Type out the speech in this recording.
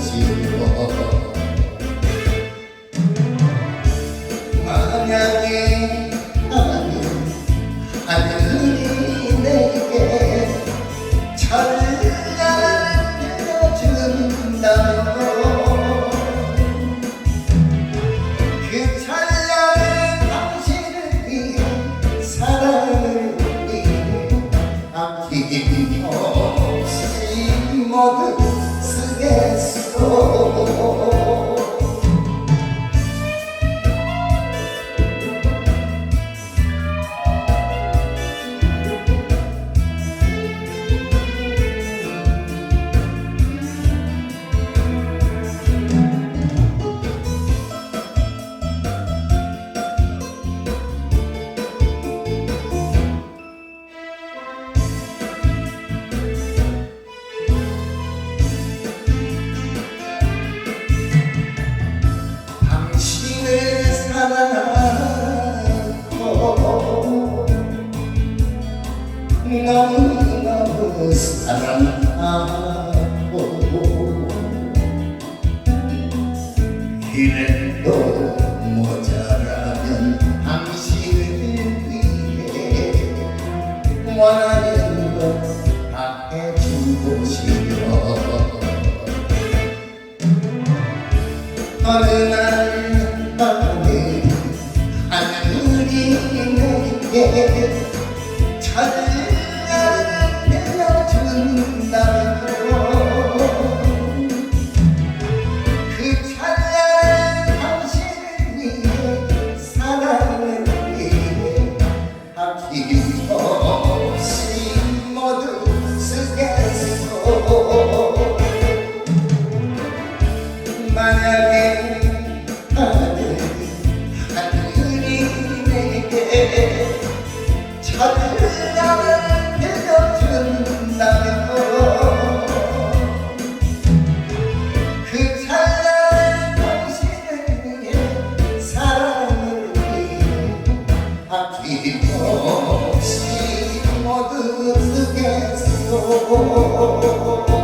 心。慌 너무너무 사랑하고 이래도 모자라면 당신을 위해 원하는 것다 해주고 싶어 어느 날 밤에 하늘이 내게 찾을 oh, oh, oh, oh, oh. oh, oh.